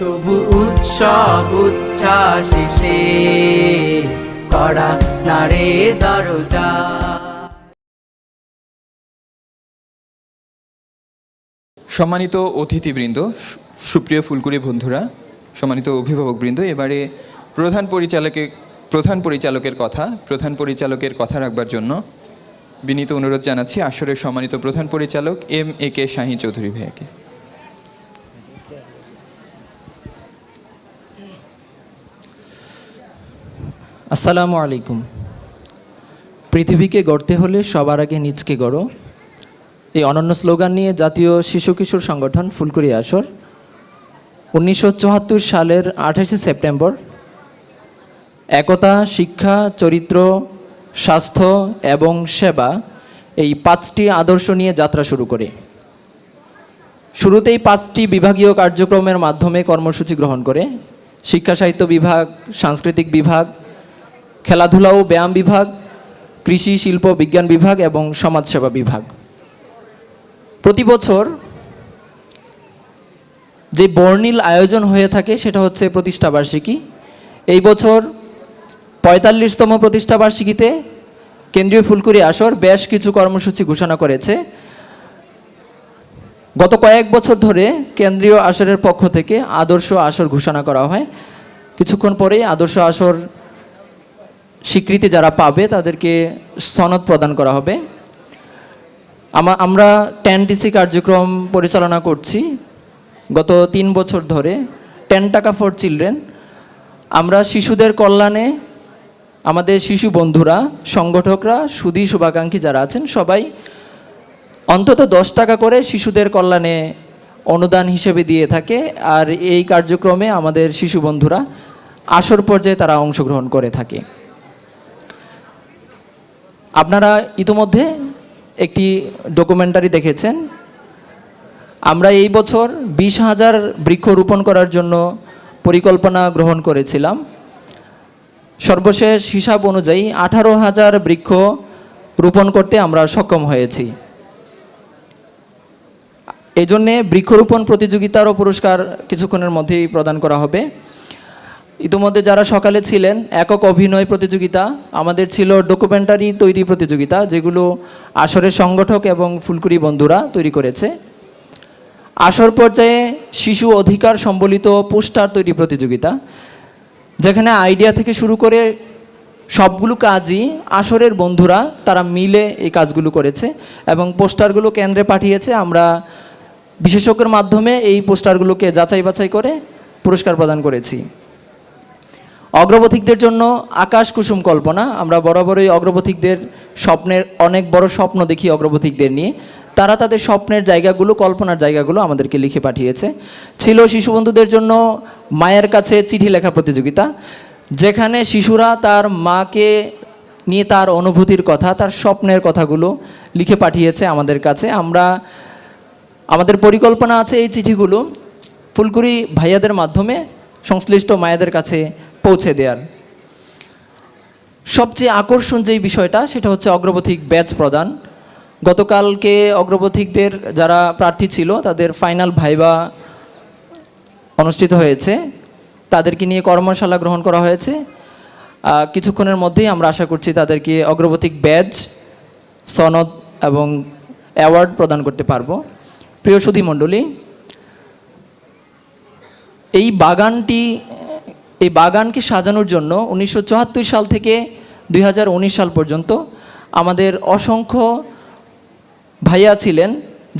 তবু উৎসব উচ্ছ্বাসিসে করা নারে দরজা। সম্মানিত অতিথিবৃন্দ, সুপ্রিয় ফুলকুড়ি বন্ধুরা, সম্মানিত অভিভাবকবৃন্দ, এবারে প্রধান পরিচালকে, প্রধান পরিচালকের কথা, প্রধান পরিচালকের কথা রাখবার জন্য বিনীত অনুরোধ জানাচ্ছি আসরের সম্মানিত প্রধান পরিচালক এম এ কে শাহী চৌধুরী ভাইয়াকে। আসসালামু আলাইকুম। পৃথিবীকে গড়তে হলে সবার আগে নিজকে গড়ো। এই অনন্য স্লোগান নিয়ে জাতীয় শিশু কিশোর সংগঠন ফুলকুরি আসর। উনিশশো চুয়াত্তর সালের আঠাশে সেপ্টেম্বর, একতা, শিক্ষা, চরিত্র, স্বাস্থ্য এবং সেবা এই পাঁচটি আদর্শ নিয়ে যাত্রা শুরু করে। শুরুতেই পাঁচটি বিভাগীয় কার্যক্রমের মাধ্যমে কর্মসূচি গ্রহণ করে। শিক্ষা সাহিত্য বিভাগ, সাংস্কৃতিক বিভাগ খেলাধুলা ও ব্যায়াম বিভাগ, কৃষি, শিল্প, বিজ্ঞান বিভাগ এবং সমাজসেবা বিভাগ। প্রতি বছর যে বর্ণিল আয়োজন হয়ে থাকে সেটা হচ্ছে প্রতিষ্ঠাবার্ষিকী এই বছর পঁয়তাল্লিশতম প্রতিষ্ঠাবার্ষিকীতে কেন্দ্রীয় ফুলকুরি আসর বেশ কিছু কর্মসূচি ঘোষণা করেছে। গত কয়েক বছর ধরে কেন্দ্রীয় আসরের পক্ষ থেকে আদর্শ আসর ঘোষণা করা হয়। কিছুক্ষণ পরেই আদর্শ আসর স্বীকৃতি যারা পাবে, তাদেরকে সনদ প্রদান করা হবে। আমরা টেন টিসি কার্যক্রম পরিচালনা করছি গত তিন বছর ধরে। টেন টাকা ফর চিলড্রেন। আমরা শিশুদের কল্যাণে, আমাদের শিশু বন্ধুরা, সংগঠকরা, সুদী শুভাকাঙ্ক্ষী যারা আছেন, সবাই অন্তত দশ টাকা করে শিশুদের কল্যাণে অনুদান হিসেবে দিয়ে থাকে। আর এই কার্যক্রমে আমাদের শিশু বন্ধুরা আসর পর্যায়ে তারা অংশগ্রহণ করে থাকে। আপনারা ইতোমধ্যে একটি ডকুমেন্টারি দেখেছেন। আমরা এই বছর বিশ হাজার বৃক্ষ রোপণ করার জন্য পরিকল্পনা গ্রহণ করেছিলাম। সর্বশেষ হিসাব অনুযায়ী আঠারো হাজার বৃক্ষ রোপণ করতে আমরা সক্ষম হয়েছি। এই জন্যে বৃক্ষরোপণ প্রতিযোগিতারও পুরস্কার কিছুক্ষণের মধ্যেই প্রদান করা হবে। ইতিমধ্যে যারা সকালে ছিলেন, একক অভিনয় প্রতিযোগিতা, আমাদের ছিল ডকুমেন্টারি তৈরি প্রতিযোগিতা, যেগুলো আসরের সংগঠক এবং ফুলকুরি বন্ধুরা তৈরি করেছে। আসর পর্যায়ে শিশু অধিকার সম্বলিত পোস্টার তৈরি প্রতিযোগিতা, যেখানে আইডিয়া থেকে শুরু করে সবগুলো কাজই আসরের বন্ধুরা, তারা মিলে এই কাজগুলো করেছে এবং পোস্টারগুলো কেন্দ্রে পাঠিয়েছে। আমরা বিশেষজ্ঞের মাধ্যমে এই পোস্টারগুলোকে যাচাই বাছাই করে পুরস্কার প্রদান করেছি। অগ্রপথিকদের জন্য আকাশ কুসুম কল্পনা। আমরা বরাবরই অগ্রপথিকদের স্বপ্নের অনেক বড় স্বপ্ন দেখি অগ্রপথিকদের নিয়ে। তারা তাদের স্বপ্নের জায়গাগুলো, কল্পনার জায়গাগুলো আমাদেরকে লিখে পাঠিয়েছে। ছিল শিশু বন্ধুদের জন্য মায়ের কাছে চিঠি লেখা প্রতিযোগিতা, যেখানে শিশুরা তার মাকে নিয়ে তার অনুভূতির কথা, তার স্বপ্নের কথাগুলো লিখে পাঠিয়েছে আমাদের কাছে। আমরা, আমাদের পরিকল্পনা আছে এই চিঠিগুলো ফুলকুরি ভাইয়াদের মাধ্যমে সংশ্লিষ্ট মায়েদের কাছে পৌঁছে দেওয়ার সবচেয়ে আকর্ষণ যেই বিষয়টা, সেটা হচ্ছে অগ্রপথিক ব্যাচ প্রদান। গতকালকে অগ্রপথিকদের যারা প্রার্থী ছিল, তাদের ফাইনাল ভাইবা অনুষ্ঠিত হয়েছে। তাদেরকে নিয়ে কর্মশালা গ্রহণ করা হয়েছে। কিছুক্ষণের মধ্যেই আমরা আশা করছি তাদেরকে অগ্রপথিক ব্যাচ, সনদ এবং অ্যাওয়ার্ড প্রদান করতে পারব। প্রিয় সুধী মণ্ডলী এই বাগানটি এই বাগানকে সাজানোর জন্য উনিশশো চুয়াত্তর সাল থেকে দুই হাজার উনিশ সাল পর্যন্ত আমাদের অসংখ্য ভাইয়া ছিলেন,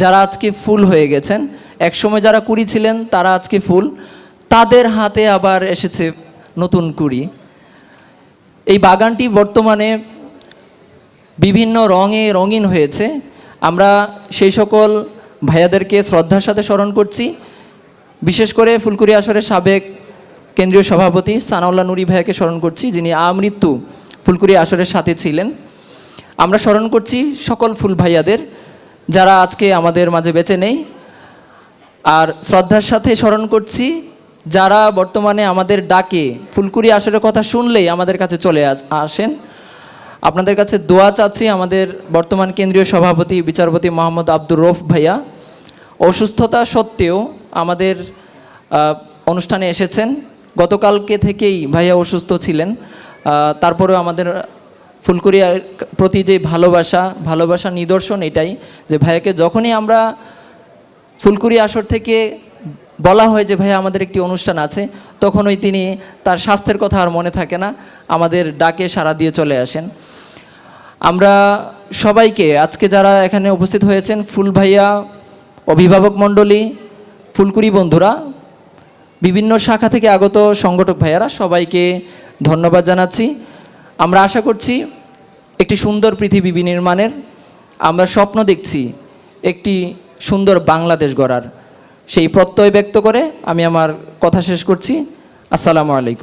যারা আজকে ফুল হয়ে গেছেন। একসময় যারা কুড়ি ছিলেন, তারা আজকে ফুল। তাদের হাতে আবার এসেছে নতুন কুড়ি। এই বাগানটি বর্তমানে বিভিন্ন রঙে রঙিন হয়েছে। আমরা সেই সকল ভাইয়াদেরকে শ্রদ্ধার সাথে স্মরণ করছি। বিশেষ করে ফুলকুরি আসরের সাবেক কেন্দ্রীয় সভাপতি সানাউল্লাহ নুরি ভাইয়াকে স্মরণ করছি, যিনি আমৃত্যু ফুলকুরি আসরের সাথে ছিলেন। আমরা স্মরণ করছি সকল ফুল ভাইয়াদের, যারা আজকে আমাদের মাঝে বেঁচে নেই। আর শ্রদ্ধার সাথে স্মরণ করছি, যারা বর্তমানে আমাদের ডাকে ফুলকুরি আসরের কথা শুনলেই আমাদের কাছে চলে আস- আসেন। আপনাদের কাছে দোয়া চাচ্ছি আমাদের বর্তমান কেন্দ্রীয় সভাপতি, বিচারপতি মোহাম্মদ আব্দুর রফ ভাইয়া। অসুস্থতা সত্ত্বেও আমাদের অনুষ্ঠানে এসেছেন। গতকালকে থেকেই ভাইয়া অসুস্থ ছিলেন। তারপরেও আমাদের ফুলকুরিয়ার প্রতি যে ভালোবাসা ভালোবাসা নিদর্শন এটাই যে ভাইয়াকে যখনই আমরা ফুলকুরি আসর থেকে বলা হয় যে ভাইয়া আমাদের একটি অনুষ্ঠান আছে তখন ওই তিনি তার স্বাস্থ্যের কথা আর মনে থাকে না, আমাদের ডাকে সাড়া দিয়ে চলে আসেন। আমরা সবাইকে, আজকে যারা এখানে উপস্থিত হয়েছেন, ফুল ভাইয়া, অভিভাবক মণ্ডলী ফুলকুরি বন্ধুরা বিভিন্ন শাখা থেকে আগত সংগঠক ভাইয়ারা, সবাইকে ধন্যবাদ জানাচ্ছি। আমরা আশা করছি একটি সুন্দর পৃথিবী বিনির্মাণের আমরা স্বপ্ন দেখছি একটি সুন্দর বাংলাদেশ গড়ার। সেই প্রত্যয় ব্যক্ত করে আমি আমার কথা শেষ করছি। আসসালামু আলাইকুম।